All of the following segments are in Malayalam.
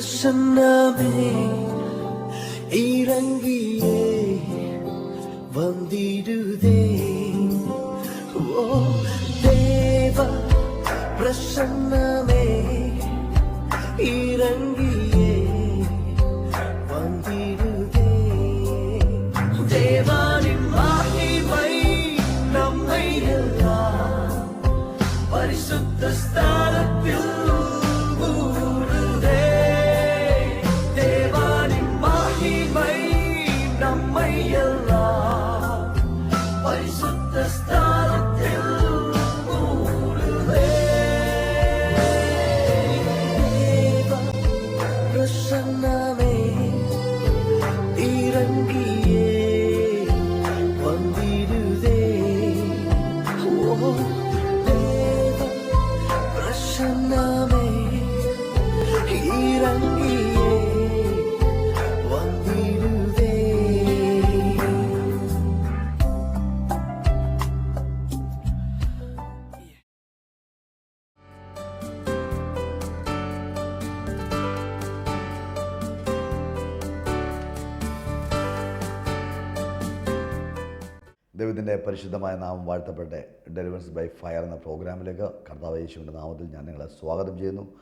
தர்ஷனமே இறங்கி ദൈവത്തിന്റെ പരിശുദ്ധമായ നാമം വാഴ്ത്തപ്പെട്ട ഡെലിവറൻസ് ബൈ ഫയർ എന്ന പ്രോഗ്രാമിലേക്ക് കർത്താവ് യേശുവിന്റെ നാമത്തിൽ ഞാൻ നിങ്ങളെ സ്വാഗതം ചെയ്യുന്നു.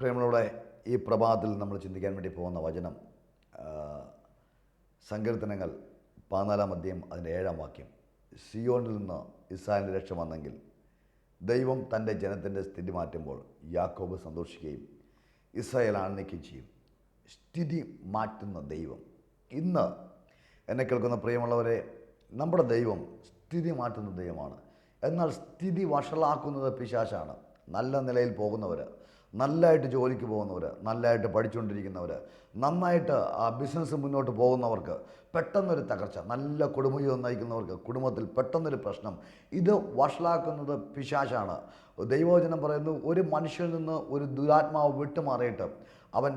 പ്രേമളോടെ ഈ പ്രഭാതത്തിൽ നമ്മൾ ചിന്തിക്കാൻ വേണ്ടി പോകുന്ന വചനം സങ്കീർത്തനങ്ങൾ പതിനാലാം അധ്യയം അതിന്റെ ഏഴാം വാക്യം. സിയോണിൽ നിന്ന് ഇസ്രായേലിന്റെ രക്ഷ വന്നെങ്കിൽ ദൈവം തന്റെ ജനത്തിന്റെ സ്ഥിതി മാറ്റുമ്പോൾ യാക്കോബ് സന്തോഷിക്കുകയും ഇസ്രായേൽ ആനന്ദിക്കുകയും ചെയ്യും. സ്ഥിതി മാറ്റുന്ന ദൈവം. ഇന്ന് എന്നെ കേൾക്കുന്ന പ്രിയമുള്ളവരെ നമ്മുടെ ദൈവം സ്ഥിതി മാറ്റുന്ന ദൈവമാണ്. എന്നാൽ സ്ഥിതി വഷളാക്കുന്നത് പിശാശാണ്. നല്ല നിലയിൽ പോകുന്നവർ നല്ലതായിട്ട് ജോലിക്ക് പോകുന്നവർ നല്ലതായിട്ട് പഠിച്ചുകൊണ്ടിരിക്കുന്നവർ നന്നായിട്ട് ആ ബിസിനസ് മുന്നോട്ട് പോകുന്നവർക്ക് പെട്ടെന്നൊരു തകർച്ച നല്ല കുടുംബജീവിതം നയിക്കുന്നവർക്ക് കുടുംബത്തിൽ പെട്ടെന്നൊരു പ്രശ്നം. ഇത് വഷളാക്കുന്നത് പിശാശാണ്. ദൈവവചനം പറയുന്നു ഒരു മനുഷ്യനിൽ നിന്ന് ഒരു ദുരാത്മാവ് വിട്ടുമാറിയിട്ട് അവൻ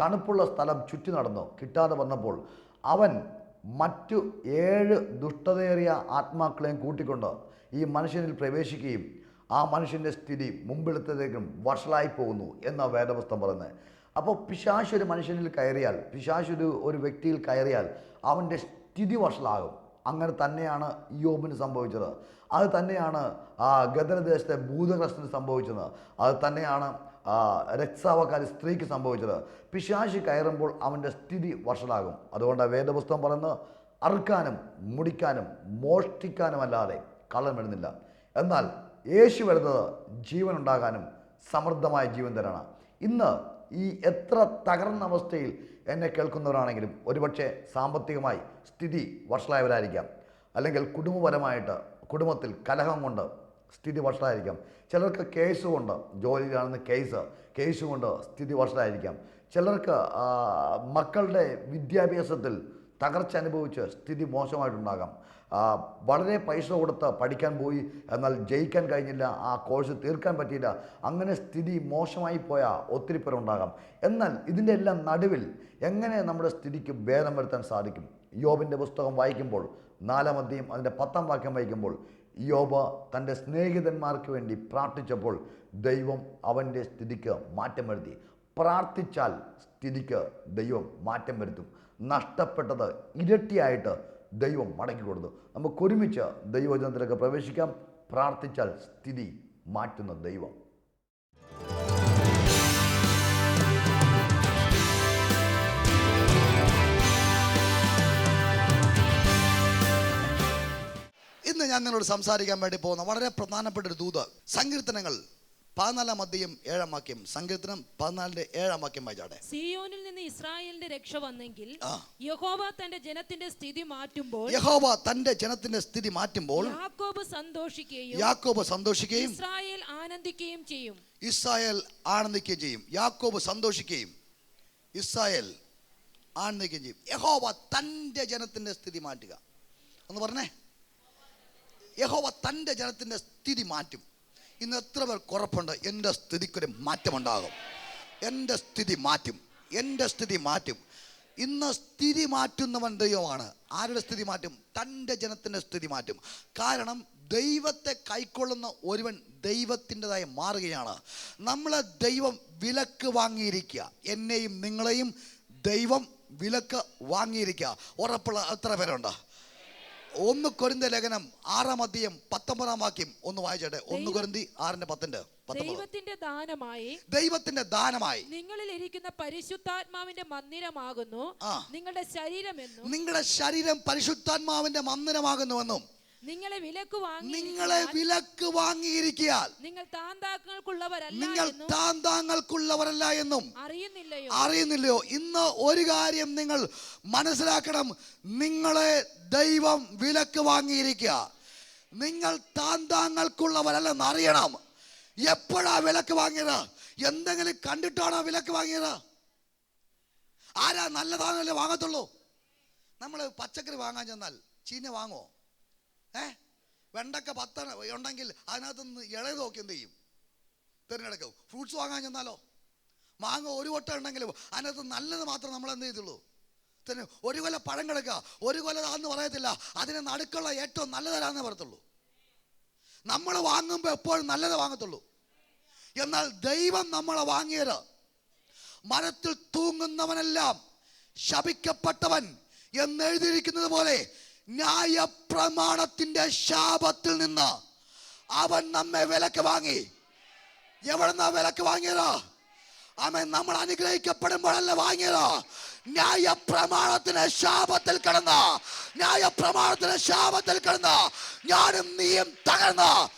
തണുപ്പുള്ള സ്ഥലം ചുറ്റി നടന്നു. കിട്ടാതെ വന്നപ്പോൾ അവൻ മറ്റു ഏഴ് ദുഷ്ടതയേറിയ ആത്മാക്കളെയും കൂട്ടിക്കൊണ്ട് ഈ മനുഷ്യനിൽ പ്രവേശിക്കുകയും ആ മനുഷ്യന്റെ സ്ഥിതി മുമ്പെടുത്തതേക്കും വഷളായി പോകുന്നു എന്ന വേദപുസ്തകം പറയുന്നത്. അപ്പോൾ പിശാശ് ഒരു മനുഷ്യനിൽ കയറിയാൽ പിശാശ് ഒരു ഒരു വ്യക്തിയിൽ കയറിയാൽ അവന്റെ സ്ഥിതി വഷളാകും. അങ്ങനെ തന്നെയാണ് യോബിന് സംഭവിച്ചത്. അത് തന്നെയാണ് ആ ഗദരദേശത്തെ ഭൂതഗ്രസ്തന് സംഭവിച്ചത്. അത് തന്നെയാണ് രക്താവക്കാരി സ്ത്രീക്ക് സംഭവിച്ചത്. പിശാശി കയറുമ്പോൾ അവന്റെ സ്ഥിതി വഷളാകും. അതുകൊണ്ട് വേദപുസ്തകം പറയുന്നത് അറുക്കാനും മുടിക്കാനും മോഷ്ടിക്കാനുമല്ലാതെ കള്ളം വരുന്നില്ല. എന്നാൽ യേശു വരുന്നത് ജീവൻ ഉണ്ടാകാനും സമൃദ്ധമായ ജീവൻ തരാണ് ഇന്ന് ഈ എത്ര തകർന്ന അവസ്ഥയിൽ എന്നെ കേൾക്കുന്നവരാണെങ്കിലും ഒരുപക്ഷെ സാമ്പത്തികമായി സ്ഥിതി വഷളായവരായിരിക്കാം. അല്ലെങ്കിൽ കുടുംബപരമായിട്ട് കുടുംബത്തിൽ കലഹം കൊണ്ട് സ്ഥിതി വഷളായിരിക്കാം. ചിലർക്ക് കേസ് കൊണ്ട് ജോലിയിലാണെന്ന് കേസ് കേസ് കൊണ്ട് സ്ഥിതി വഷളായിരിക്കാം. ചിലർക്ക് മക്കളുടെ വിദ്യാഭ്യാസത്തിൽ തകർച്ച അനുഭവിച്ച് സ്ഥിതി മോശമായിട്ടുണ്ടാകാം. വളരെ പൈസ കൊടുത്ത് പഠിക്കാൻ പോയി എന്നാൽ ജയിക്കാൻ കഴിഞ്ഞില്ല ആ കോഴ്സ് തീർക്കാൻ പറ്റിയില്ല അങ്ങനെ സ്ഥിതി മോശമായി പോയ ഒത്തിരി പേരുണ്ടാകാം. എന്നാൽ ഇതിന്റെ എല്ലാം നടുവിൽ എങ്ങനെ നമ്മുടെ സ്ഥിതിക്ക് ഭേദം വരുത്താൻ സാധിക്കും? യോബിന്റെ പുസ്തകം വായിക്കുമ്പോൾ നാലാം അതിന്റെ പത്താം വാക്യം വായിക്കുമ്പോൾ യോബ് തന്റെ സ്നേഹിതന്മാർക്ക് വേണ്ടി പ്രാർത്ഥിച്ചപ്പോൾ ദൈവം അവന്റെ സ്ഥിതിക്ക് മാറ്റം വരുത്തി പ്രാർത്ഥിച്ചാൽ സ്ഥിതിക്ക് ദൈവം മാറ്റം വരുത്തും നഷ്ടപ്പെട്ടത് ഇരട്ടിയായിട്ട് ദൈവം മടക്കി കൊടുത്തു. നമുക്കൊരുമിച്ച് ദൈവജനത്തിലേക്ക് പ്രവേശിക്കാം. പ്രാർത്ഥിച്ചാൽ സ്ഥിതി മാറ്റുന്ന ദൈവം. ഇന്ന് ഞാൻ നിങ്ങളോട് സംസാരിക്കാൻ വേണ്ടി പോകുന്ന വളരെ പ്രധാനപ്പെട്ട ഒരു ദൂത്. സങ്കീർത്തനങ്ങൾ പതിനാലാം അധ്യയം ഏഴാം വാക്യം. സങ്കീർത്തനം പതിനാലിന്റെ ഏഴാം വാക്യം വായിച്ചാടെ സിയോനിൽ നിന്ന് ഇസ്രായേലിന്റെ രക്ഷ വന്നെങ്കിൽ. യഹോവ തന്റെ ജനത്തിന്റെ സ്ഥിതി മാറ്റുമ്പോൾ യഹോവ തന്റെ ജനത്തിന്റെ സ്ഥിതി മാറ്റുമ്പോൾ യാക്കോബ് സന്തോഷിക്കുകയും യാക്കോബ് സന്തോഷിക്കുകയും ഇസ്രായേൽ ആനന്ദിക്കുകയും ചെയ്യും. ഇസ്രായേൽ ആനന്ദിക്കുകയും ചെയ്യും. യാക്കോബ് സന്തോഷിക്കുകയും ഇസ്രായേൽ ആനന്ദിക്കുകയും ചെയ്യും. യഹോവ തന്റെ ജനത്തിന്റെ സ്ഥിതി മാറ്റുക. എന്ന് പറഞ്ഞേ. യഹോവ തന്റെ ജനത്തിന്റെ സ്ഥിതി മാറ്റും. ഇന്ന് എത്ര പേർ കുറപ്പുണ്ട്? എന്റെ സ്ഥിതിക്കൊരു മാറ്റമുണ്ടാകും. എന്റെ സ്ഥിതി മാറ്റും. എന്റെ സ്ഥിതി മാറ്റും. ഇന്ന് സ്ഥിതി മാറ്റുന്നവൻ ദൈവമാണ്. ആരുടെ സ്ഥിതി മാറ്റും? തന്റെ ജനത്തിന്റെ സ്ഥിതി മാറ്റും. കാരണം ദൈവത്തെ കൈക്കൊള്ളുന്ന ഒരുവൻ ദൈവത്തിന്റെതായി മാറുകയാണ്. നമ്മളെ ദൈവം വിലക്ക് വാങ്ങിയിരിക്കുക. എന്നെയും നിങ്ങളെയും ദൈവം വിലക്ക് വാങ്ങിയിരിക്കുക. ഉറപ്പുള്ള എത്ര പേരുണ്ട്? ഒന്ന് കൊരിന്ത ലേഖനം ആറാം അധ്യയം പത്തൊമ്പതാം വാക്യം ഒന്ന് വായിച്ചോട്ടെ. ഒന്ന് കൊരിന്തി ആറിന്റെ പത്തിന്റെ ദൈവത്തിന്റെ ദാനമായി ദൈവത്തിന്റെ ദാനമായി. നിങ്ങളിൽ ഇരിക്കുന്ന പരിശുദ്ധാത്മാവിന്റെ മന്ദിരമാകുന്നു. നിങ്ങളുടെ ശരീരം നിങ്ങളുടെ ശരീരം പരിശുദ്ധാത്മാവിന്റെ മന്ദിരമാകുന്നുവെന്നും നിങ്ങളെ വിലക്ക് വാങ്ങി നിങ്ങളെ വിലക്ക് വാങ്ങിയിരിക്കാൻ. നിങ്ങൾ താന്താങ്ങൾക്കുള്ളവരല്ല നിങ്ങൾ താന്താങ്ങൾക്കുള്ളവരല്ല എന്നും അറിയുന്നില്ലയോ? അറിയുന്നില്ലയോ? ഇന്ന് ഒരു കാര്യം നിങ്ങൾ മനസ്സിലാക്കണം. നിങ്ങളെ ദൈവം വിലക്ക് വാങ്ങിയിരിക്കുക. നിങ്ങൾ താന്താങ്ങൾക്കുള്ളവരല്ലെന്ന് അറിയണം. എപ്പോഴാ വിലക്ക് വാങ്ങിയത്? എന്തെങ്കിലും കണ്ടിട്ടാണോ വിലക്ക് വാങ്ങിയത്? ആരാ നല്ലതാണല്ലേ വാങ്ങത്തുള്ളൂ? നമ്മൾ പച്ചക്കറി വാങ്ങാൻ ചെന്നാൽ ചീഞ്ഞ വാങ്ങോ ഏ? വെണ്ടക്ക പത്ത ഉണ്ടെങ്കിൽ അതിനകത്ത് നിന്ന് ഇളയത് നോക്കി എന്ത് ചെയ്യും? തിരഞ്ഞെടുക്കും. ഫ്രൂട്ട്സ് വാങ്ങാൻ ചെന്നാലോ? മാങ്ങ ഒരു വട്ടം ഉണ്ടെങ്കിലും അതിനകത്ത് നല്ലത് മാത്രം നമ്മൾ എന്ത് ചെയ്തുള്ളൂ? തന്നെ. ഒരു കൊല പഴം കിടക്കുക. ഒരു കൊല താന്ന് പറയത്തില്ല. അതിന് നടുക്കുള്ള ഏറ്റവും നല്ലതരാന്നേ പറയത്തുള്ളൂ. നമ്മൾ വാങ്ങുമ്പോൾ എപ്പോഴും നല്ലത് വാങ്ങത്തുള്ളൂ. എന്നാൽ ദൈവം നമ്മളെ വാങ്ങിയത് മരത്തിൽ തൂങ്ങുന്നവനെല്ലാം ശപിക്കപ്പെട്ടവൻ എന്നെഴുതിയിരിക്കുന്നത് പോലെ ന്യായപ്രമാണത്തിന്റെ ശാപത്തിൽ നിന്ന് അവൻ നമ്മെ വിലക്ക് വാങ്ങി. എവിടെന്നാ വിലക്ക് വാങ്ങിയത്? അവൻ നമ്മൾ അനുഗ്രഹിക്കപ്പെടുമ്പോഴല്ല വാങ്ങിയത്? ന്യായപ്രമാണത്തിന് ശാപത്തിൽ കിടന്ന ന്യായപ്രമാണത്തിന് ശാപത്തിൽ കിടന്ന ഞാനും നീയും തകർന്ന.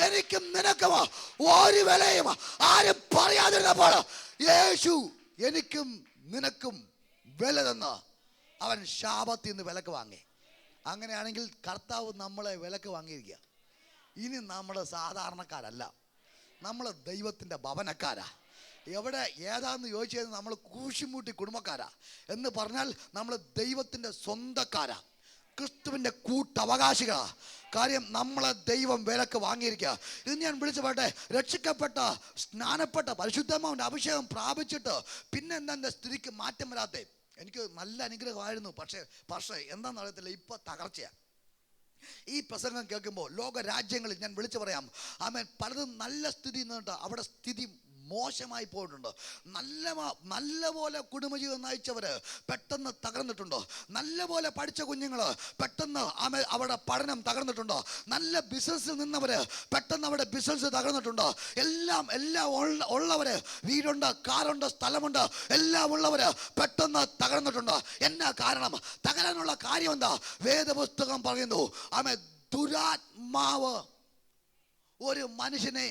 എനിക്കും നിനക്കും ഒരു വിലയും ആരും പറയാതിരുന്നപ്പോൾ യേശു എനിക്കും നിനക്കും വില തന്ന് അവൻ ശാപത്തിൽ നിന്ന് വിലക്ക് വാങ്ങി. അങ്ങനെയാണെങ്കിൽ കർത്താവ് നമ്മളെ വിലക്ക് വാങ്ങിയിരിക്കുക. ഇനി നമ്മൾ സാധാരണക്കാരല്ല. നമ്മൾ ദൈവത്തിന്റെ ഭവനക്കാരാ. എവിടെ ഏതാന്ന് ചോദിച്ചത് നമ്മൾ കൂശിമൂട്ടി കുടുംബക്കാരാ. എന്ന് പറഞ്ഞാൽ നമ്മൾ ദൈവത്തിന്റെ സ്വന്തക്കാരാ. ക്രിസ്തുവിന്റെ കൂട്ടവകാശികളാ. കാര്യം നമ്മളെ ദൈവം വിലക്ക് വാങ്ങിയിരിക്കുക. ഇത് ഞാൻ വിളിച്ചു പറട്ടെ രക്ഷിക്കപ്പെട്ട സ്നാനപ്പെട്ട പരിശുദ്ധമാവിന്റെ അഭിഷേകം പ്രാപിച്ചിട്ട് പിന്നെ എന്താ സ്ഥിതിക്ക് മാറ്റം വരാത്തേ എനിക്ക് നല്ല അനുഗ്രഹമായിരുന്നു. പക്ഷേ പക്ഷേ എന്താണെന്ന് അറിയത്തില്ല. ഇപ്പൊ തകർച്ചയാണ് ഈ പ്രസംഗം കേൾക്കുമ്പോൾ ലോക രാജ്യങ്ങളിൽ ഞാൻ വിളിച്ചു പറയാം. ആമേൻ. പലതും നല്ല സ്ഥിതി നിന്നിട്ട് അവിടെ സ്ഥിതി മോശമായി പോയിട്ടുണ്ട്. നല്ല നല്ല പോലെ കുടുംബജീവിതം നയിച്ചവർ പെട്ടെന്ന് തകർന്നിട്ടുണ്ടോ. നല്ല പോലെ പഠിച്ച കുഞ്ഞുങ്ങൾ പെട്ടെന്ന് അവിടെ പഠനം തകർന്നിട്ടുണ്ടോ. നല്ല ബിസിനസ്സിൽ നിന്നവർ പെട്ടെന്ന് അവിടെ ബിസിനസ് തകർന്നിട്ടുണ്ടോ. എല്ലാം എല്ലാം ഉള്ള ഉള്ളവര് വീടുണ്ട് കാറുണ്ട് സ്ഥലമുണ്ട് എല്ലാം ഉള്ളവർ പെട്ടെന്ന് തകർന്നിട്ടുണ്ടോ. എന്നാ കാരണം? തകരാനുള്ള കാര്യം എന്താ വേദപുസ്തകം പറയുന്നു ആമേ ദുരാത്മാവ് ഒരു മനുഷ്യനെ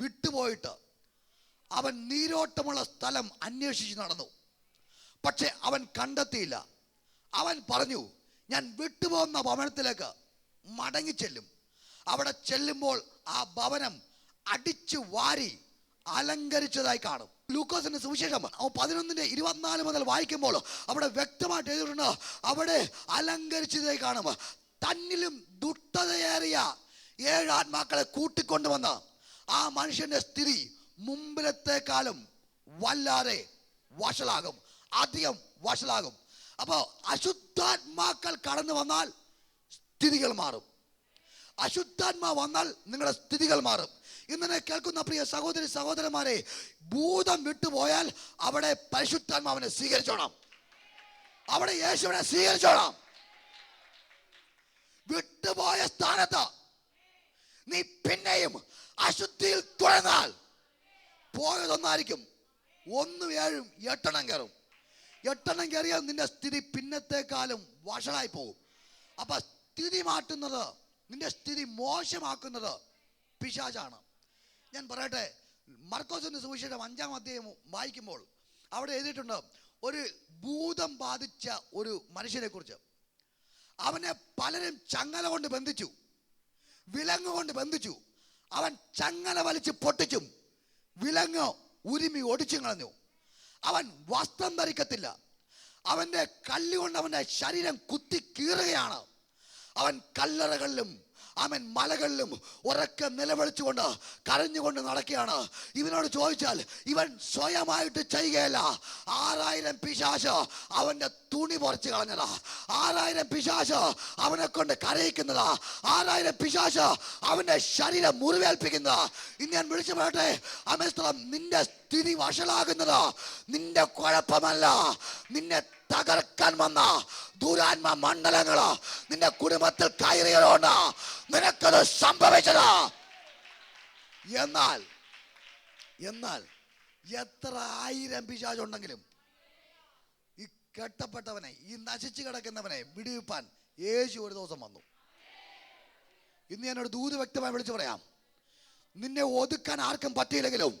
വിട്ടുപോയിട്ട് അവൻ നീരോട്ടമുള്ള സ്ഥലം അന്വേഷിച്ച് നടന്നു. പക്ഷെ അവൻ കണ്ടെത്തിയില്ല. അവൻ പറഞ്ഞു ഞാൻ വിട്ടുപോകുന്ന ഭവനത്തിലേക്ക് മടങ്ങിച്ചെല്ലും അവിടെ ചെല്ലുമ്പോൾ ആ ഭവനം അടിച്ചു വാരി അലങ്കരിച്ചതായി കാണും. ലൂക്കോസിന്റെ സുവിശേഷം പതിനൊന്നിന്റെ ഇരുപത്തിനാല് മുതൽ വായിക്കുമ്പോൾ അവിടെ വ്യക്തമായിട്ട് എഴുതിയിട്ടുണ്ട് അവിടെ അലങ്കരിച്ചതായി കാണും. തന്നിലും ദുഷ്ടതയേറിയ ഏഴ് ആത്മാക്കളെ കൂട്ടിക്കൊണ്ടുവന്ന് ആ മനുഷ്യന്റെ സ്ഥിതി മുമ്പിലത്തെക്കാളും വല്ലാതെ വഷളാകും അധികം വഷളാകും. അപ്പോൾ അശുദ്ധാത്മാക്കൾ കടന്നു വന്നാൽ സ്ഥിതികൾ മാറും. അശുദ്ധാത്മാ വന്നാൽ നിങ്ങളുടെ സ്ഥിതികൾ മാറും. ഇന്നെ കേൾക്കുന്ന പ്രിയ സഹോദരി സഹോദരന്മാരെ ഭൂതം വിട്ടുപോയാൽ അവിടെ പരിശുദ്ധാത്മാവിനെ സ്വീകരിച്ചോണം. അവിടെ യേശുവിനെ സ്വീകരിച്ചോണം. വിട്ടുപോയ സ്ഥാനത്ത് നീ പിന്നെയും അശുദ്ധിയിൽ തുടർന്നാൽ പോയതൊന്നായിരിക്കും ഒന്ന് ഏഴും എട്ടെണ്ണം കയറും. എട്ടെണ്ണം കയറിയാൽ നിന്റെ സ്ഥിതി പിന്നത്തെക്കാലം വഷളായി പോകും അപ്പൊ സ്ഥിതി മാറ്റുന്നത് നിന്റെ സ്ഥിതി മോശമാക്കുന്നത് പിശാചാണ്. ഞാൻ പറയട്ടെ മർക്കോസിന്റെ സുവിശേഷം അഞ്ചാം അധ്യായം വായിക്കുമ്പോൾ അവിടെ എഴുതിയിട്ടുണ്ട് ഒരു ഭൂതം ബാധിച്ച ഒരു മനുഷ്യനെ കുറിച്ച് അവനെ പലരും ചങ്ങല കൊണ്ട് ബന്ധിച്ചു വിലങ്ങ് കൊണ്ട് ബന്ധിച്ചു. അവൻ ചങ്ങല വലിച്ച് പൊട്ടിച്ചും വിലങ്ങ് ഉരുമി ഒടിച്ചു കളഞ്ഞു. അവൻ വസ്ത്രം ധരിക്കത്തില്ല. അവന്റെ കല്ലുകൊണ്ട് അവന്റെ ശരീരം കുത്തി കീറുകയാണ്. അവൻ കല്ലറകളിലും അവൻ മലകളിലും ഉറക്കം നിലവിളിച്ചുകൊണ്ട് കരഞ്ഞുകൊണ്ട് നടക്കുകയാണ്. ഇവനോട് ചോദിച്ചാൽ ഇവൻ സ്വയമായിട്ട് ചെയ്യുകയല്ല. ആറായിരം പിശാശ് അവന്റെ തുണി പറിച്ചു കളഞ്ഞതാ. ആറായിരം പിശാശ് അവനെ കൊണ്ട് കരയിക്കുന്നതാ. ആറായിരം പിശാശ് അവന്റെ ശരീരം മുറിവേൽപ്പിക്കുന്നതാ. ഇന്ന് ഞാൻ വിളിച്ചു പറയട്ടെ അമേസ്ത്രം നിന്റെ സ്ഥിതി വഷളാകുന്നത്. നിന്റെ കുഴപ്പമല്ല. നിന്നെ തകർക്കാൻ വന്ന ദുരാത്മ മണ്ഡലങ്ങൾ നിന്റെ കുടുംബത്തിൽ കയറിയതുകൊണ്ട് നിനക്കത് സംഭവിച്ചത്. എന്നാൽ എന്നാൽ എത്ര ആയിരം പിശാചുണ്ടെങ്കിലും ഈ കെട്ടപ്പെട്ടവനെ ഈ നശിച്ചു കിടക്കുന്നവനെ വിടിവിപ്പാൻ യേശു ഒരു ദിവസം വന്നു. ഇന്ന് ഞാനൊരു ദൂത് വ്യക്തമായി വിളിച്ചു പറയാം. നിന്നെ ഒതുക്കാൻ ആർക്കും പറ്റിയില്ലെങ്കിലും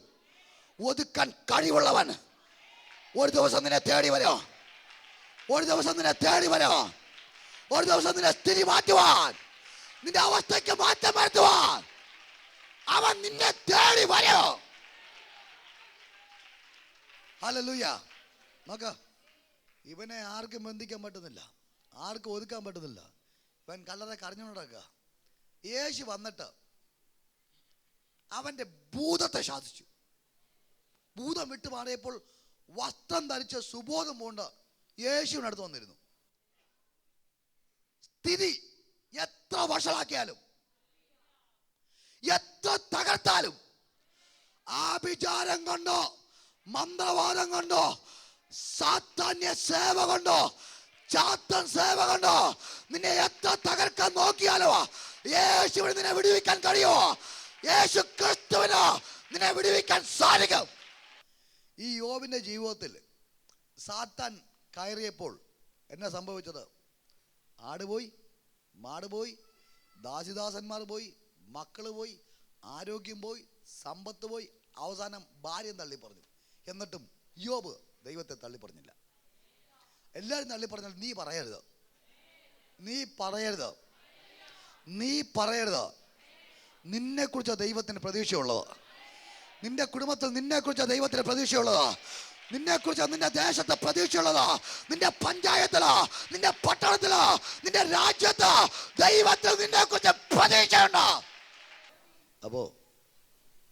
ഒതുക്കാൻ കഴിവുള്ളവൻ ഒരു ദിവസം നിന്നെ തേടി വരോ. ഒരു ദിവസം നിന്നെ തേടി വരവ ഒരു ദിവസം നിന്നെ സ്ഥിതി മാറ്റുവാൻ. നിന്റെ അവസ്ഥയ്ക്ക് മാറ്റം വരുത്തുവാൻ. അവൻ നിന്നെ തേടി വരോ. ഹല്ലേലൂയ. നോക്ക ഇവനെ ആർക്കും ബന്ധിക്കാൻ പറ്റുന്നില്ല. ആർക്കും ഒതുക്കാൻ പറ്റുന്നില്ല. ഇവൻ കല്ലറെ കറിഞ്ഞു നടക്കുക. യേശു വന്നിട്ട് അവന്റെ ഭൂതത്തെ ശാസിച്ചു. ഭൂതം വിട്ടു മാറിയപ്പോൾ വസ്ത്രം ധരിച്ച സുബോധം കൊണ്ട് യേശുവിനടുത്ത് വന്നിരുന്നു. സ്ഥിതി എത്ര വഷളാക്കിയാലും എത്ര തകർത്താലും ആഭിചാരം കൊണ്ടോ മന്ത്രവാദം കൊണ്ടോ സാത്താന്യ സേവ കൊണ്ടോ ചാത്തൻ സേവ കൊണ്ടോ നിന്നെ എത്ര തകർക്കാൻ നോക്കിയാലോ യേശുവിന് നിന്നെ വിടുവിക്കാൻ കഴിയുമോ? യേശു ക്രിസ്തുവിനോ നിന്നെ വിടുവിക്കാൻ സാധിക്കും. ഈ യോബിന്റെ ജീവിതത്തിൽ സാത്താൻ കയറിയപ്പോൾ എന്നാ സംഭവിച്ചത്? ആട് പോയി മാട് പോയി ദാസിദാസന്മാർ പോയി മക്കൾ പോയി ആരോഗ്യം പോയി സമ്പത്ത് പോയി. അവസാനം ഭാര്യയും തള്ളിപ്പറഞ്ഞു. എന്നിട്ടും യോബ് ദൈവത്തെ തള്ളിപ്പറഞ്ഞില്ല. എല്ലാവരും തള്ളിപ്പറഞ്ഞാൽ നീ പറയരുത്. നീ പറയരുത്. നീ പറയരുത്. നിന്നെക്കുറിച്ച് ദൈവത്തിന് പ്രതീക്ഷയുള്ളത്. നിന്റെ കുടുംബത്തിൽ നിന്നെക്കുറിച്ച് ദൈവത്തിന് പ്രതീക്ഷയുള്ളത്. നിന്നെക്കുറിച്ച് നിന്റെ ദേശത്ത് പ്രതീക്ഷയുള്ളത്. നിന്റെ പഞ്ചായത്തിലാ നിന്റെ പട്ടണത്തിലാ നിന്റെ രാജ്യത്ത് ദൈവത്തിൽ നിന്നെക്കുറിച്ച് പ്രതീക്ഷയുണ്ട്. അപ്പോ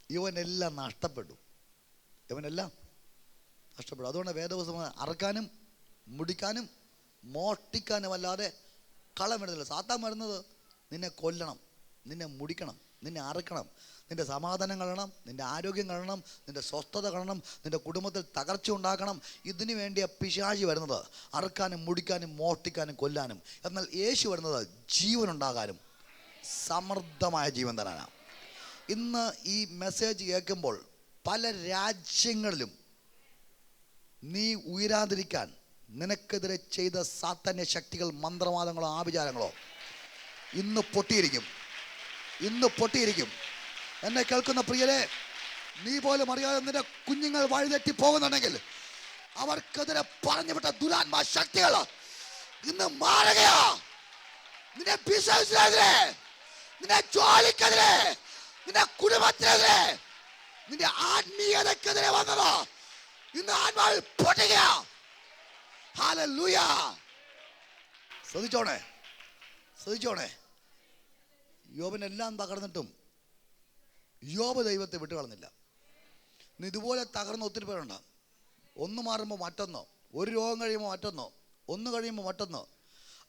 ഇവനെല്ലാം നഷ്ടപ്പെട്ടു. ഇവനെല്ലാം നഷ്ടപ്പെടും അതുകൊണ്ട് വേദപുസ്തകം അറക്കാനും മുടിക്കാനും മോഷ്ടിക്കാനും അല്ലാതെ കളം വരുന്നില്ല സാത്താൻ വരുന്നത് നിന്നെ കൊല്ലണം. നിന്നെ മുടിക്കണം നിന്നെ അറുക്കണം. നിന്റെ സമാധാനം കളയണം നിന്റെ ആരോഗ്യം കളയണം നിന്റെ സ്വസ്ഥത കളയണം നിന്റെ കുടുംബത്തിൽ തകർച്ച ഉണ്ടാക്കണം. ഇതിനു വേണ്ടിയ പിശാചി വരുന്നത്. അറുക്കാനും മുടിക്കാനും മോഷ്ടിക്കാനും കൊല്ലാനും. എന്നാൽ യേശു വരുന്നത് ജീവനുണ്ടാകാനും സമൃദ്ധമായ ജീവൻ തരാനാണ് ഇന്ന് ഈ മെസ്സേജ് കേൾക്കുമ്പോൾ പല രാജ്യങ്ങളിലും നീ ഉയരാതിരിക്കാൻ നിനക്കെതിരെ ചെയ്ത സാത്തന്യ ശക്തികൾ മന്ത്രവാദങ്ങളോ ആഭിചാരങ്ങളോ ഇന്ന് പൊട്ടിയിരിക്കും. ഇന്ന് പൊട്ടിയിരിക്കും. എന്നെ കേൾക്കുന്ന പ്രിയരെ നീ പോലും അറിയാതെ നിന്റെ കുഞ്ഞുങ്ങൾ വഴിതെറ്റി പോകുന്നുണ്ടെങ്കിൽ അവർക്കെതിരെ പറഞ്ഞു വിട്ട ദുരാത്മാ ശക്തികൾ ഇന്ന് മാറുകയാ. നിന്റെ ബിസിനസിനെതിരെ നിന്റെ ജോലിക്കെതിരെ നിന്റെ കുടുംബത്തിനെതിരെ നിന്റെ ആത്മീയതക്കെതിരെ വന്നത് ഇന്ന് ആത്മാവിൽ പൊട്ടുകയാ. ശ്രദ്ധിച്ചോണേ ശ്രദ്ധിച്ചോണേ. യോബിനെല്ലാം തകർന്നിട്ടും യോബ് ദൈവത്തെ വിട്ടു കളഞ്ഞില്ല. ഇതുപോലെ തകർന്ന ഒത്തിരി പേരുണ്ട്. ഒന്ന് മാറുമ്പോൾ മറ്റൊന്നോ ഒരു രോഗം കഴിയുമ്പോൾ മറ്റൊന്നോ ഒന്ന് കഴിയുമ്പോൾ മറ്റൊന്നോ.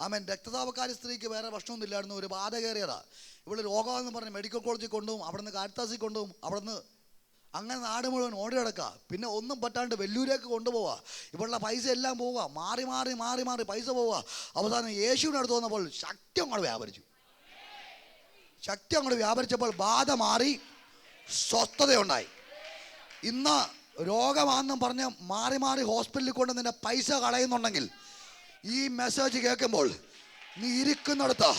ആമൻ രക്തതാപക്കാരി സ്ത്രീക്ക് വേറെ ഭക്ഷണമൊന്നും ഇല്ലായിരുന്നു ഒരു ബാധ കയറിയതാ. ഇവിടെ രോഗമെന്ന് പറഞ്ഞ് മെഡിക്കൽ കോളേജിൽ കൊണ്ടുപോകും അവിടുന്ന് കാരിത്താസിൽ കൊണ്ടുപോകും അവിടുന്ന് അങ്ങനെ നാട് മുഴുവൻ ഓടി കിടക്കുക പിന്നെ ഒന്നും പറ്റാണ്ട് വെല്ലൂരേക്ക് കൊണ്ടുപോവുക. ഇവിടെ പൈസ എല്ലാം പോവുക. മാറി മാറി മാറി മാറി പൈസ പോവുക. അവസാനം യേശുവിനടുത്ത് വന്നപ്പോൾ ശക്തി അങ്ങോട്ട് വ്യാപരിച്ചു. ശക്തി അങ്ങോട്ട് വ്യാപരിച്ചപ്പോൾ ബാധ മാറി സ്വസ്ഥതയുണ്ടായി. ഇന്ന് രോഗമാണെന്നും പറഞ്ഞ് മാറി മാറി ഹോസ്പിറ്റലിൽ കൊണ്ട് നിന്റെ പൈസ കളയുന്നുണ്ടെങ്കിൽ ഈ മെസ്സേജ് കേൾക്കുമ്പോൾ നീ ഇരിക്കുന്നിടത്ത്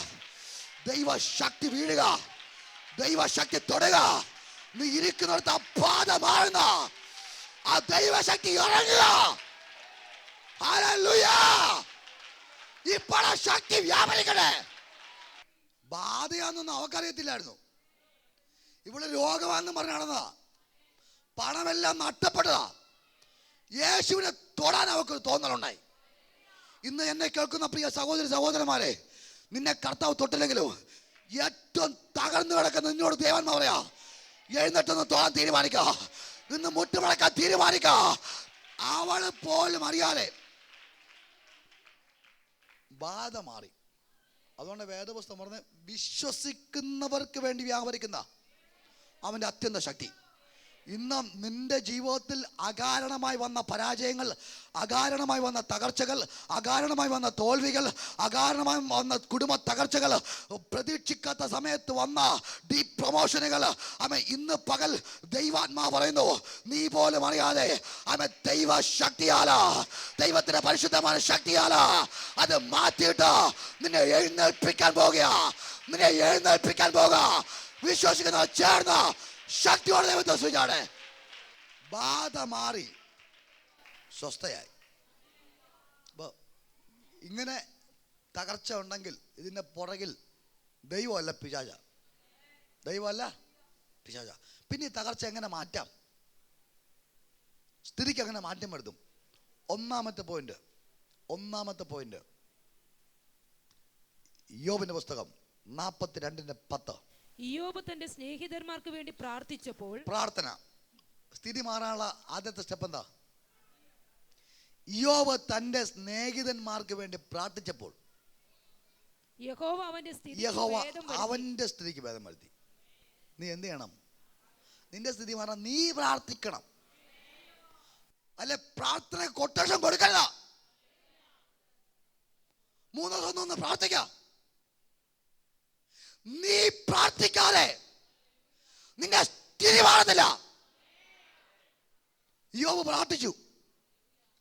ദൈവശക്തി വീഴുക ദൈവശക്തി തൊടുക. നീ ഇരിക്കുന്നിടത്ത് ആ ബാധ മാറുന്ന ആ ദൈവശക്തി ഇറങ്ങുക. ഈ ആ ശക്തി വ്യാപരിക്കട്ടെ. ബാധയാന്നൊന്നും അവക്കറിയത്തില്ലായിരുന്നു. ഇവിടെ രോഗമാണെന്ന് പറഞ്ഞ് നടന്നതാ. പണമെല്ലാം നഷ്ടപ്പെട്ടതാ. യേശുവിനെ തൊടാൻ അവർക്ക് തോന്നലുണ്ടായി. ഇന്ന് എന്നെ കേൾക്കുന്ന പ്രിയ സഹോദരി സഹോദരന്മാരെ നിന്നെ കർത്താവ് തൊട്ടില്ലെങ്കിലും ഏറ്റവും തകർന്നു കിടക്കുന്ന നിന്നോട് ദേവന്മാർ പറയാ എഴുന്നേറ്റൊന്ന് തോന്നാൻ തീരുമാനിക്കാ. നിന്ന് മുട്ടുമടക്കാൻ തീരുമാനിക്കാ. അവൾ പോലും അറിയാതെ ബാധ മാറി. അതുകൊണ്ട് വേദപുസ്തകം പറഞ്ഞ് വിശ്വസിക്കുന്നവർക്ക് വേണ്ടി വ്യാപരിക്കുന്ന അവന്റെ അത്യന്ത ശക്തി. ഇന്ന് നിന്റെ ജീവിതത്തിൽ അകാരണമായി വന്ന പരാജയങ്ങൾ അകാരണമായി വന്ന തകർച്ചകൾ അകാരണമായി വന്ന തോൽവികൾ അകാരണമായി വന്ന കുടുംബ തകർച്ചകൾ പ്രതീക്ഷിക്കാത്ത സമയത്ത് വന്ന ഡീ പ്രൊമോഷനുകൾ അമ്മ ഇന്ന് പകൽ ദൈവാത്മാ പറയുന്നു നീ പോലും അറിയാതെ അമ്മ ദൈവ ശക്തിയാല ദൈവത്തിന്റെ പരിശുദ്ധമായ ശക്തിയാല അത് മാറ്റിയിട്ട് നിന്നെ എഴുന്നേൽപ്പിക്കാൻ പോകുക നിന്നെ എഴുന്നേൽപ്പിക്കാൻ പോകുക. വിശ്വസിക്കുന്ന ചേർന്ന് ശക്തിയോടെ ദൈവത്തെ സൂചിച്ചാണ് ബാധ മാറി. സ്വസ്ഥയായി. അപ്പോൾ ഇങ്ങനെ തകർച്ച ഉണ്ടെങ്കിൽ ഇതിന്റെ പുറകിൽ ദൈവമല്ല പിശാച. ദൈവമല്ല പിശാച. പിന്നെ ഈ തകർച്ച എങ്ങനെ മാറ്റാം? സ്ഥിതിക്ക് എങ്ങനെ മാറ്റം വരുത്തും. ഒന്നാമത്തെ പോയിന്റ് ഒന്നാമത്തെ പോയിന്റ് യോബിന്റെ പുസ്തകം നാൽപ്പത്തിരണ്ടിന്റെ പത്ത്. ഇയോബ് തന്റെ സ്നേഹിതന്മാർക്ക് വേണ്ടി പ്രാർത്ഥിച്ചപ്പോൾ പ്രാർത്ഥന. സ്ഥിതി മാറാനുള്ള ആദ്യത്തെ സ്റ്റെപ്പ് എന്താ? യോബ് തന്റെ സ്നേഹിതന്മാർക്ക് വേണ്ടി പ്രാർത്ഥിച്ചപ്പോൾ യഹോവ അവന്റെ സ്ഥിതി യഹോവ അവന്റെ സ്ഥിതിക്ക് ഭേദം വരുത്തി. നീ എന്ത് ചെയ്യണം? നിന്റെ സ്ഥിതി മാറാൻ നീ പ്രാർത്ഥിക്കണം. അല്ലെ പ്രാർത്ഥന കൊട്ടേഷൻ കൊടുക്കല്ല മൂന്ന് ദിവസം ഒന്ന് പ്രാർത്ഥിക്ക. നീ പ്രാർത്ഥിക്കാതെ സ്ഥിതി മാറുന്നില്ല യോബ് പ്രാർത്ഥിച്ചു.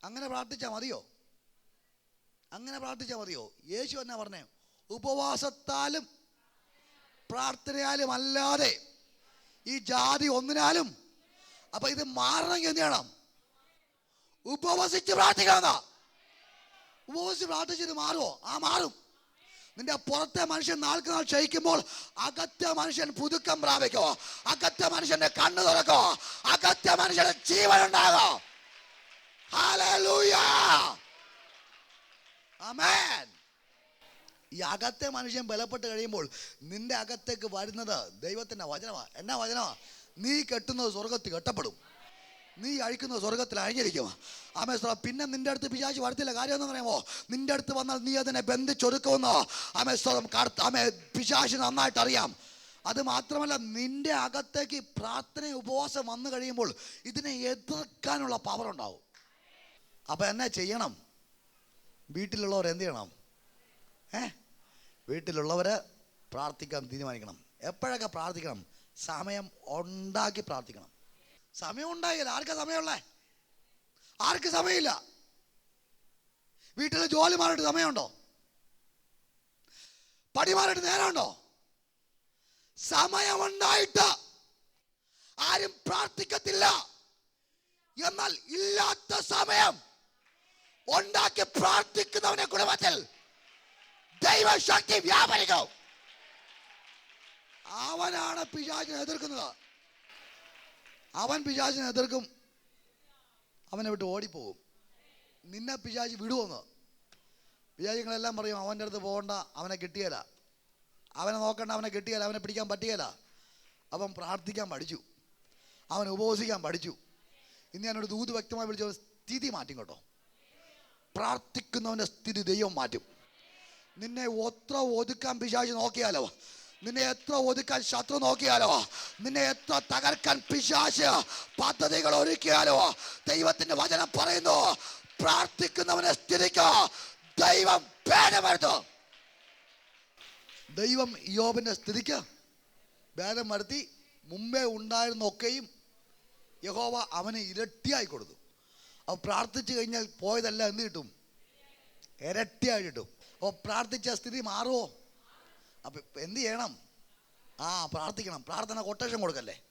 അങ്ങനെ പ്രാർത്ഥിച്ചാൽ മതിയോ? അങ്ങനെ പ്രാർത്ഥിച്ചാൽ മതിയോ? യേശു എന്നാ പറഞ്ഞേ? ഉപവാസത്താലും പ്രാർത്ഥനയാലും അല്ലാതെ ഈ ജാതി ഒന്നിനാലും അപ്പൊ ഇത് മാറണമെങ്കിൽ എന്ത് ചെയ്യണം? ഉപവസിച്ച് പ്രാർത്ഥിക്കണം ഉപവസിച്ച് പ്രാർത്ഥിച്ചിട്ട് മാറുമോ ആ മാറും. നിന്റെ പുറത്തെ മനുഷ്യൻ നാൾക്ക് നാൾ ക്ഷയിക്കുമ്പോൾ അകത്തെ മനുഷ്യൻ പുതുക്കം പ്രാപിക്കോ അകത്തെ മനുഷ്യന്റെ കണ്ണ് തുറക്കോ അകത്തെ മനുഷ്യന്റെ ജീവൻ ഉണ്ടാകോ ഈ അകത്തെ മനുഷ്യൻ ബലപ്പെട്ട് കഴിയുമ്പോൾ നിന്റെ അകത്തേക്ക് വരുന്നത് ദൈവത്തിന്റെ വചനമാ. എന്നാ വചനമാ? നീ കെട്ടുന്നത് സ്വർഗത്തിൽ കെട്ടപ്പെടും. നീ അഴിക്കുന്നത് സ്വർഗത്തിൽ അഴിഞ്ഞിരിക്കും ആമേ സ്തോത്രം. പിന്നെ നിന്റെ അടുത്ത് പിശാചി വരത്തില്ല. കാര്യം എന്ന് പറയുമോ നിന്റെ അടുത്ത് വന്നാൽ നീ അതിനെ ബന്ധിച്ചൊരുക്കുമെന്നോ ആമേ സ്തോത്രം അമേ പിശാചി നന്നായിട്ട് അറിയാം. അത് മാത്രമല്ല നിന്റെ അകത്തേക്ക് പ്രാർത്ഥന ഉപവാസം വന്നു കഴിയുമ്പോൾ ഇതിനെ എതിർക്കാനുള്ള പവർ ഉണ്ടാവും. അപ്പൊ എന്നെ ചെയ്യണം. വീട്ടിലുള്ളവർ എന്ത് ചെയ്യണം? ഏ? വീട്ടിലുള്ളവര് പ്രാർത്ഥിക്കാൻ തീരുമാനിക്കണം. എപ്പോഴൊക്കെ പ്രാർത്ഥിക്കണം? സമയം ഉണ്ടാക്കി പ്രാർത്ഥിക്കണം. സമയം ഉണ്ടായില്ല ആർക്കാ സമയമുള്ളേ? ആർക്ക് സമയമില്ല? വീട്ടിൽ ജോലി മാറിയിട്ട് സമയമുണ്ടോ? പടി മാറിയിട്ട് നേരമുണ്ടോ? സമയമുണ്ടായിട്ട് ആരും പ്രാർത്ഥിക്കത്തില്ല. എന്നാൽ ഇല്ലാത്ത സമയം ഉണ്ടാക്കി പ്രാർത്ഥിക്കുന്നവന്റെ കുടുംബത്തിൽ ദൈവശക്തി വ്യാപരിക്കും. അവനാണ് പിശാചിനെ എതിർക്കുന്നത്. അവൻ പിശാചിനെ എതിർക്കും. അവനെ വിട്ട് ഓടിപ്പോകും. നിന്നെ പിശാചി വിടുവെന്ന്. പിശാചികളെല്ലാം പറയും അവന്റെ അടുത്ത് പോകണ്ട അവനെ കിട്ടിയല്ല അവനെ നോക്കണ്ട അവനെ കിട്ടിയല്ല അവനെ പിടിക്കാൻ പറ്റിയല്ല അവൻ പ്രാർത്ഥിക്കാൻ പഠിച്ചു. അവൻ ഉപവസിക്കാൻ പഠിച്ചു. ഇന്ന് ഞാനൊരു ദൂത് വ്യക്തമായി വിളിച്ച സ്ഥിതി മാറ്റും കേട്ടോ. പ്രാർത്ഥിക്കുന്നവന്റെ സ്ഥിതി ദൈവം മാറ്റും. നിന്നെ ഒത്ര ഒതുക്കാൻ പിശാചി നോക്കിയാലോ? നിന്നെ എത്ര ഒതുക്കാൻ ശത്രു നോക്കിയാലോ? നിന്നെ എത്ര തകർക്കാൻ പിശാച് പദ്ധതികൾ ഒരുക്കിയാലോ? ദൈവത്തിന്റെ വചനം പറയുന്നു പ്രാർത്ഥിക്കുന്നവനെ സ്ഥിരിക്കോ ദൈവം ഭേദം ദൈവം യോബിന്റെ സ്ഥിതിക്ക് ഭേദം വരുത്തി മുമ്പേ ഉണ്ടായിരുന്നൊക്കെയും യഹോവ അവന് ഇരട്ടിയായി കൊടുത്തു. അവൻ പ്രാർത്ഥിച്ചു കഴിഞ്ഞാൽ പോയതല്ല എന്ത് കിട്ടും? ഇരട്ടിയായി കിട്ടും. അപ്പോൾ പ്രാർത്ഥിച്ച സ്ഥിതി മാറുമോ? അപ്പൊ എന്ത് ചെയ്യണം? ആ പ്രാർത്ഥിക്കണം. പ്രാർത്ഥന കൊട്ടേഷൻ കൊടുക്കല്ലേ?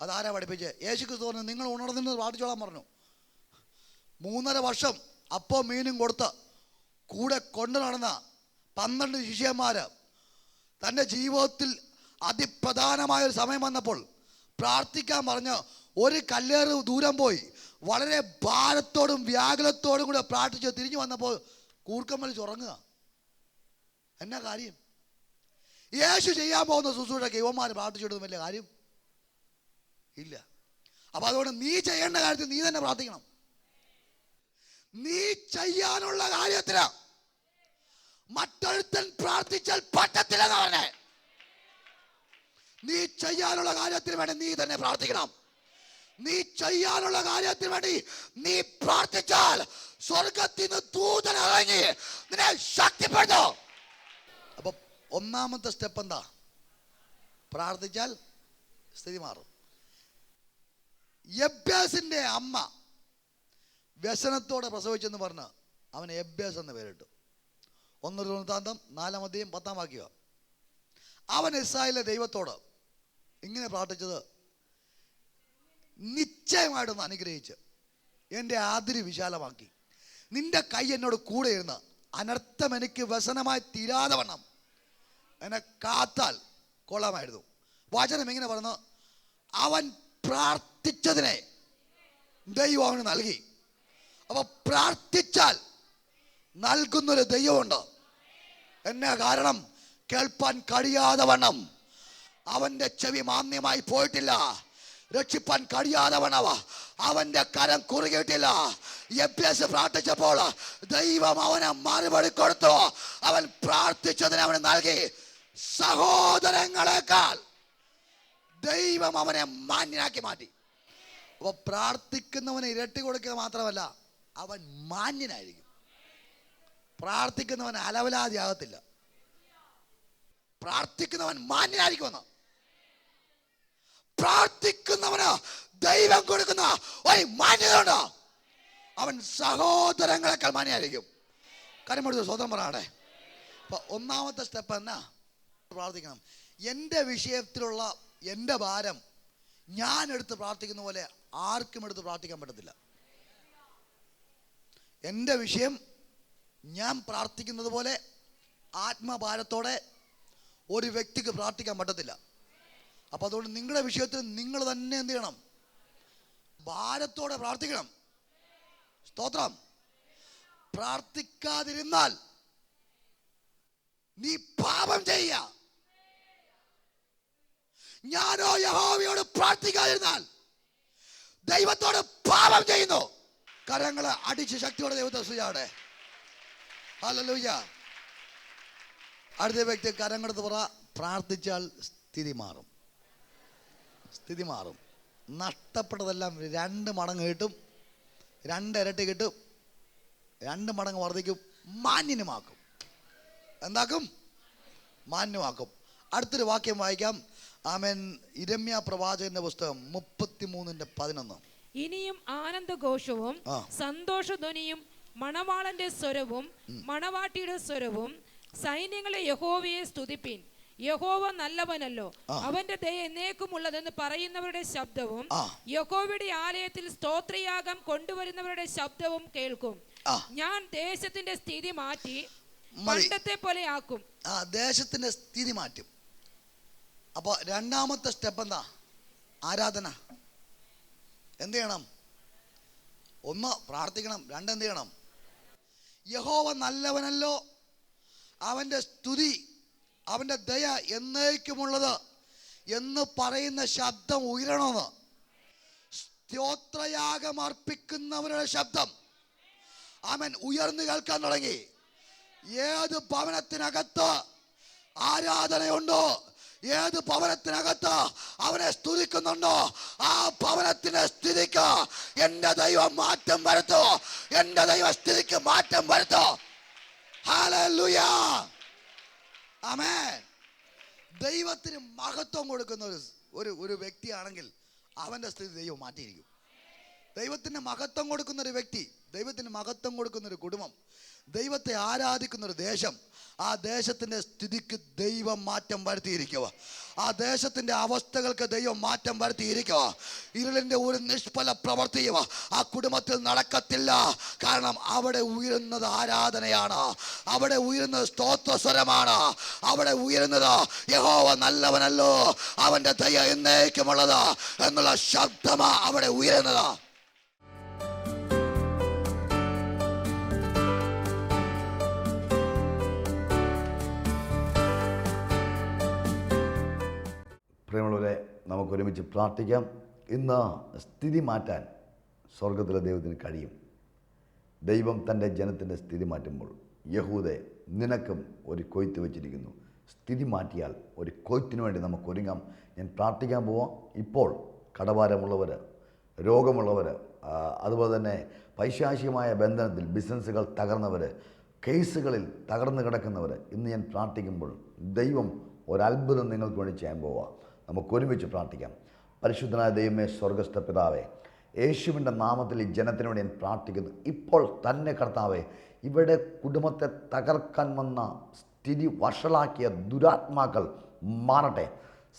അതാരാ പഠിപ്പിച്ച്? യേശു ക്രിസ്തു പറഞ്ഞു നിങ്ങൾ ഉണർന്നിട്ട് പ്രാർത്ഥിച്ചോളാൻ പറഞ്ഞു. മൂന്നര വർഷം അപ്പോൾ മീനും കൊടുത്ത് കൂടെ കൊണ്ടു നടന്ന പന്ത്രണ്ട് ശിഷ്യന്മാര് തന്റെ ജീവിതത്തിൽ അതിപ്രധാനമായ ഒരു സമയം വന്നപ്പോൾ പ്രാർത്ഥിക്കാൻ പറഞ്ഞ് ഒരു കല്ലേറ് ദൂരം പോയി. വളരെ ഭാരത്തോടും വ്യാകുലത്തോടും കൂടെ പ്രാർത്ഥിച്ച് തിരിഞ്ഞു വന്നപ്പോൾ കൂർക്കം വലിച്ച് ഉറങ്ങുക എന്നാ കാര്യം? യേശു ചെയ്യാൻ പോകുന്ന ശുശ്രൂഷയ്ക്ക് യുവന്മാർ പ്രാർത്ഥിച്ചിടുന്ന വലിയ കാര്യം ഇല്ല. അപ്പൊ അതുകൊണ്ട് നീ ചെയ്യേണ്ട കാര്യത്തിൽ നീ തന്നെ പ്രാർത്ഥിക്കണം. നീ ചെയ്യാനുള്ള കാര്യത്തിന് മറ്റൊരുത്തൻ പ്രാർത്ഥിച്ചാൽ പറ്റത്തില്ലെന്ന് പറഞ്ഞേ. നീ ചെയ്യാനുള്ള കാര്യത്തിന് വേണ്ടി നീ തന്നെ പ്രാർത്ഥിക്കണം. നീ ചെയ്യാനുള്ള കാര്യത്തിന് വേണ്ടി നീ പ്രാർത്ഥിച്ചാൽ സ്വർഗത്തിൽ നിന്ന് ദൂതൻ ഇറങ്ങി നിന്നെ ശക്തിപ്പെടുത്തു. അപ്പൊ ഒന്നാമത്തെ സ്റ്റെപ്പ് എന്താ? പ്രാർത്ഥിച്ചാൽ സ്ഥിതി മാറും. എബ്യാസിന്റെ അമ്മ വ്യസനത്തോടെ പ്രസവിച്ചെന്ന് പറഞ്ഞ് അവൻ എബ്യാസ് എന്ന് പേരിട്ടു. ഒന്നൊരു വൃത്താന്തം നാലാം അധ്യയം പത്താം വാക്യ. അവൻ ഇസ്രായേലിലെ ദൈവത്തോട് ഇങ്ങനെ പ്രാർത്ഥിച്ചത് നിശ്ചയമായിട്ടൊന്ന് അനുഗ്രഹിച്ച് എന്റെ ആതിരി വിശാലമാക്കി. നിന്റെ കൈ എന്നോട് കൂടെ ഇരുന്ന് അനർത്ഥം എനിക്ക് വ്യസനമായി തീരാതെ വണ്ണം. എന്നെ കാത്താൽ കൊള്ളാമായിരുന്നു. വചനം എങ്ങനെ പറഞ്ഞു അവൻ പ്രാർത്ഥിച്ചതിനെ ദൈവം അവന് നൽകി. അപ്പൊ പ്രാർത്ഥിച്ചാൽ നൽകുന്നൊരു ദൈവമുണ്ട്. എന്നാ കാരണം? കേൾപ്പാൻ കഴിയാതെ വണ്ണം അവന്റെ ചെവി മാന്യമായി പോയിട്ടില്ല. രക്ഷിപ്പാൻ കഴിയാതെ വണ്ണവ അവന്റെ കരം കുറുകിയിട്ടില്ല. എബ്യസ് പ്രാർത്ഥിച്ചപ്പോൾ ദൈവം അവനെ മറുപടി കൊടുത്തു. അവൻ പ്രാർത്ഥിച്ചതിന് അവന് നൽകി. സഹോദരങ്ങളെക്കാൾ ദൈവം അവനെ മാന്യനാക്കി മാറ്റി. അപ്പൊ പ്രാർത്ഥിക്കുന്നവന് ഇരട്ടി കൊടുക്കുക മാത്രമല്ല അവൻ മാന്യനായിരിക്കും. പ്രാർത്ഥിക്കുന്നവൻ അലവലാതിയാകത്തില്ല. പ്രാർത്ഥിക്കുന്നവൻ മാന്യനായിരിക്കുമെന്ന്. പ്രാർത്ഥിക്കുന്നവന് ദൈവം കൊടുക്കുന്ന ഒരു മാന്യതയുണ്ട്. അവൻ സഹോദരങ്ങളെക്കാൾ മാന്യനായിരിക്കും. കരമെടുത്ത് സ്വതം പറയാടെ അപ്പൊ ഒന്നാമത്തെ സ്റ്റെപ്പ് എന്നാ? പ്രാർത്ഥിക്കണം. എന്റെ വിഷയത്തിലുള്ള എന്റെ ഭാരം ഞാൻ എടുത്ത് പ്രാർത്ഥിക്കുന്ന പോലെ ആർക്കും എടുത്ത് പ്രാർത്ഥിക്കാൻ പറ്റത്തില്ല. എന്റെ വിഷയം ഞാൻ പ്രാർത്ഥിക്കുന്നത് പോലെ ആത്മഭാരത്തോടെ ഒരു വ്യക്തിക്ക് പ്രാർത്ഥിക്കാൻ പറ്റത്തില്ല. അപ്പൊ അതുകൊണ്ട് നിങ്ങളുടെ വിഷയത്തിൽ നിങ്ങൾ തന്നെ എന്ത് ചെയ്യണം? ഭാരത്തോടെ പ്രാർത്ഥിക്കണം. സ്തോത്രം. പ്രാർത്ഥിക്കാതിരുന്നാൽ നീ പാപം ചെയ്യുക. ഞാനോ യഹോവയോട് പ്രാർത്ഥിക്കാതിരുന്നാൽ ദൈവത്തോട് പാപം ചെയ്യുന്നു. കരങ്ങളെ അടിച്ച് ശക്തിയോടെ ദൈവത്തെ സ്തുതിയാടെ ഹല്ലേലൂയ അടുത്ത വ്യക്തി കരങ്ങളെടുത്ത് പറ പ്രാർത്ഥിച്ചാൽ സ്ഥിതി മാറും. സ്ഥിതി മാറും. നഷ്ടപ്പെട്ടതെല്ലാം രണ്ട് മടങ്ങ് കിട്ടും. രണ്ട് ഇരട്ടി കിട്ടും. രണ്ട് മടങ്ങ് വർദ്ധിക്കും. മാന്യനുമാക്കും. എന്താക്കും? മാന്യമാക്കും. അടുത്തൊരു വാക്യം വായിക്കാം. ആമേൻ. ഇരമ്യ പ്രവാചകന്റെ പുസ്തകം മുപ്പത്തിമൂന്നിന്റെ പതിനൊന്ന്. ഇനിയും ആനന്ദഘോഷവും. സന്തോഷധ്വനിയും മണവാളന്റെ സ്വരവും മണവാട്ടിയുടെ സ്വരവും സൈന്യങ്ങളെ യഹോവയെ സ്തുതിപ്പിൻ. യഹോവ നല്ലവനല്ലോ. അവന്റെ ദയ എന്നേക്കുമുള്ളതെന്ന് പറയുന്നവരുടെ ശബ്ദവും യഹോവയുടെ ആലയത്തിൽ സ്തോത്രയാഗം കൊണ്ടുവരുന്നവരുടെ ശബ്ദവും കേൾക്കും. ഞാൻ ദേശത്തിന്റെ സ്ഥിതി മാറ്റി മണ്ടത്തെ പണ്ടത്തെ പോലെ ആക്കും. ആ ദേശത്തിന്റെ സ്ഥിതി മാറ്റും. അപ്പോൾ രണ്ടാമത്തെ സ്റ്റെപ്പ് എന്താ? ആരാധന. എന്ത് ചെയ്യണം? ഒന്ന് പ്രാർത്ഥിക്കണം രണ്ട് എന്ത് ചെയ്യണം? യഹോവ നല്ലവനല്ലോ. അവന്റെ സ്തുതി അവന്റെ ദയ എന്നേക്കുമുള്ളത് എന്ന് പറയുന്ന ശബ്ദം ഉയരണമെന്ന്. സ്തോത്രയാഗം അർപ്പിക്കുന്നവരുടെ ശബ്ദം. അവൻ ഉയർന്നു കേൾക്കാൻ തുടങ്ങി. ഏത് ഭവനത്തിനകത്ത് ആരാധനയുണ്ടോ ഏത് ഭവനത്തിനകത്ത് അവനെ സ്തുതിക്കുന്നുണ്ടോ ആ ഭവനത്തിന്റെ സ്ഥിതിക്ക് എന്റെ ദൈവം മാറ്റം വരുത്തോ. എന്റെ ദൈവ സ്ഥിതിക്ക് മാറ്റം വരുത്തോ. ആമേൻ. ദൈവത്തിന് മഹത്വം കൊടുക്കുന്ന ഒരു ഒരു വ്യക്തിയാണെങ്കിൽ അവന്റെ സ്ഥിതി ദൈവം മാറ്റിയിരിക്കും. ദൈവത്തിന് മഹത്വം കൊടുക്കുന്ന ഒരു വ്യക്തി ദൈവത്തിന് മഹത്വം കൊടുക്കുന്ന ഒരു കുടുംബം ദൈവത്തെ ആരാധിക്കുന്ന ഒരു ദേശം ആ ദേശത്തിന്റെ സ്ഥിതിക്ക് ദൈവം മാറ്റം വരുത്തിയിരിക്കുക. ആ ദേശത്തിന്റെ അവസ്ഥകൾക്ക് ദൈവം മാറ്റം വരുത്തിയിരിക്കുക. ഇരുളിന്റെ ഒരു നിഷ്ഫല പ്രവർത്തിയും ആ കുടുംബത്തിൽ നടക്കത്തില്ല. കാരണം അവിടെ ഉയരുന്നത് ആരാധനയാണ്. അവിടെ ഉയരുന്നത് സ്തോത്രസ്വരമാണ് അവിടെ ഉയരുന്നത് യഹോവ നല്ലവനല്ലോ. അവന്റെ ദയ എന്നേക്കുമുള്ളത് എന്നുള്ള ശബ്ദമാണ് അവിടെ ഉയരുന്നത്. പ്രിയമുള്ളവരെ നമുക്കൊരുമിച്ച് പ്രാർത്ഥിക്കാം. ഇന്ന് സ്ഥിതി മാറ്റാൻ സ്വർഗത്തിലെ ദൈവത്തിന് കഴിയും. ദൈവം തന്റെ ജനത്തിന്റെ സ്ഥിതി മാറ്റുമ്പോൾ യഹൂദെ നിനക്കും ഒരു കൊയ്ത്ത് വെച്ചിരിക്കുന്നു. സ്ഥിതി മാറ്റിയാൽ ഒരു കൊയ്ത്തിന് വേണ്ടി നമുക്ക് ഒരുങ്ങാം. ഞാൻ പ്രാർത്ഥിക്കാൻ പോവാം. ഇപ്പോൾ കടഭാരമുള്ളവർ രോഗമുള്ളവർ അതുപോലെ തന്നെ പൈശാചികമായ ബന്ധനത്തിൽ ബിസിനസ്സുകൾ തകർന്നവർ കേസുകളിൽ തകർന്നു കിടക്കുന്നവർ ഇന്ന് ഞാൻ പ്രാർത്ഥിക്കുമ്പോൾ ദൈവം ഒരത്ഭുതം നിങ്ങൾക്ക് വേണ്ടി ചെയ്യാൻ പോവാം. നമുക്ക് ഒരുമിച്ച് പ്രാർത്ഥിക്കാം. പരിശുദ്ധനായ ദൈവമേ സ്വർഗസ്ഥ പിതാവേ യേശുവിന്റെ നാമത്തിൽ ഈ ജനത്തിനു വേണ്ടി ഞാൻ പ്രാർത്ഥിക്കുന്നു. ഇപ്പോൾ തന്നെ കർത്താവേ ഇവിടെ കുടുംബത്തെ തകർക്കാൻ വന്ന സ്ഥിതി വഷളാക്കിയ ദുരാത്മാക്കൾ മാറട്ടെ.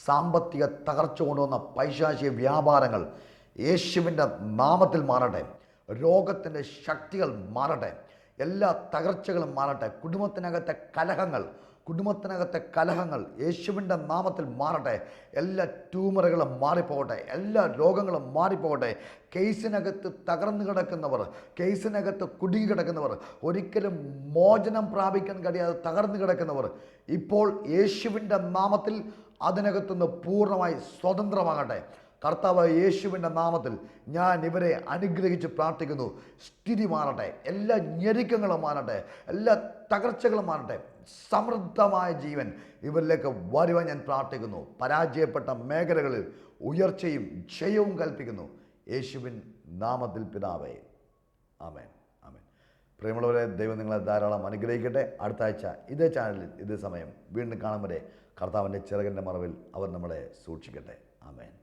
സാമ്പത്തിക തകർച്ച കൊണ്ടുവന്ന പൈശാചിക വ്യാപാരങ്ങൾ യേശുവിന്റെ നാമത്തിൽ മാറട്ടെ. രോഗത്തിന്റെ ശക്തികൾ മാറട്ടെ. എല്ലാ തകർച്ചകളും മാറട്ടെ. കുടുംബത്തിനകത്തെ കലഹങ്ങൾ കുടുംബത്തിനകത്തെ കലഹങ്ങൾ യേശുവിന്റെ നാമത്തിൽ മാറട്ടെ. എല്ലാ ട്യൂമറുകളും മാറിപ്പോകട്ടെ. എല്ലാ രോഗങ്ങളും മാറിപ്പോകട്ടെ. കേസിനകത്ത് തകർന്നു കിടക്കുന്നവർ കേസിനകത്ത് കുടുങ്ങി കിടക്കുന്നവർ ഒരിക്കലും മോചനം പ്രാപിക്കാൻ കഴിയാതെ തകർന്നു കിടക്കുന്നവർ ഇപ്പോൾ യേശുവിന്റെ നാമത്തിൽ അതിനകത്തുനിന്ന് പൂർണമായി സ്വതന്ത്രമാകട്ടെ. കർത്താവ് യേശുവിന്റെ നാമത്തിൽ ഞാൻ ഇവരെ അനുഗ്രഹിച്ച് പ്രാർത്ഥിക്കുന്നു. സ്ഥിതി മാറട്ടെ. എല്ലാ ഞെരുക്കങ്ങളും മാറട്ടെ. എല്ലാ തകർച്ചകളും മാറട്ടെ. സമൃദ്ധമായ ജീവൻ ഇവരിലേക്ക് വരുവാൻ ഞാൻ പ്രാർത്ഥിക്കുന്നു. പരാജയപ്പെട്ട മേഖലകളിൽ ഉയർച്ചയും ജയവും കൽപ്പിക്കുന്നു. യേശുവിൻ നാമത്തിൽ പിതാവേ. ആമേൻ. ആമേൻ. പ്രിയമുള്ളവരെ ദൈവം നിങ്ങളെ ധാരാളം അനുഗ്രഹിക്കട്ടെ. അടുത്ത ആഴ്ച ഇതേ ചാനലിൽ ഇതേ സമയം വീണ്ടും കാണും വരെ കർത്താവിന്റെ ചിറകിന്റെ മറവിൽ അവർ നമ്മളെ സൂക്ഷിക്കട്ടെ. ആമേൻ.